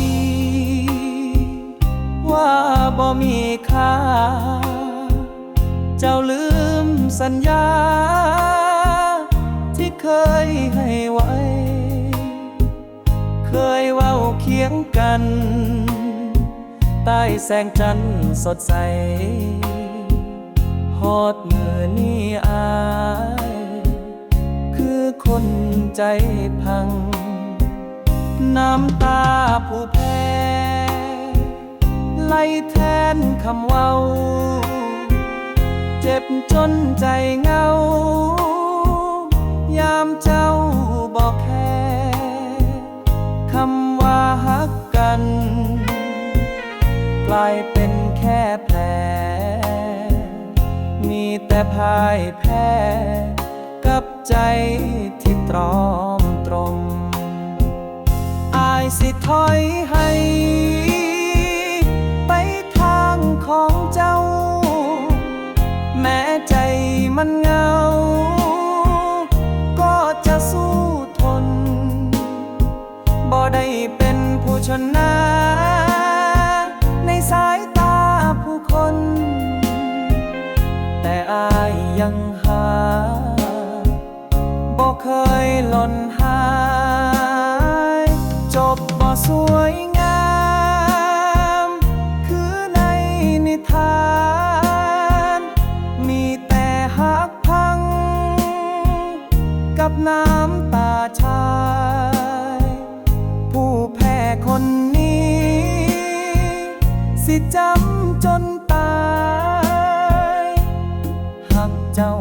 ดี ว่าบ่มีค่า เจ้าลืมสัญญา ที่เคยให้ไว้ เคยเว้าเคียงกัน ใต้แสงจันทร์สดใสฮอดมือนี้อาย คือคนใจพัง น้ำตาผู้แพ้ไล่แทนคำเว้า เจ็บจนใจเหงา ยามเจ้าบอกแค่คำว่าฮักกัน กลายเป็นแค่แผล มีแต่พ่ายแพ้ กับใจที่ตรอายสิถอยให้ ไปทางของเจ้า แม้ใจมันเหงา ก็จะสู้ทน บ่ได้เป็นผู้ชนะ วยงาม คือในนิทาน มีแต่หักพัง กับน้ำตาชาย ผู้แพ้คนนี้ สิจำจนตาย หักเจ้า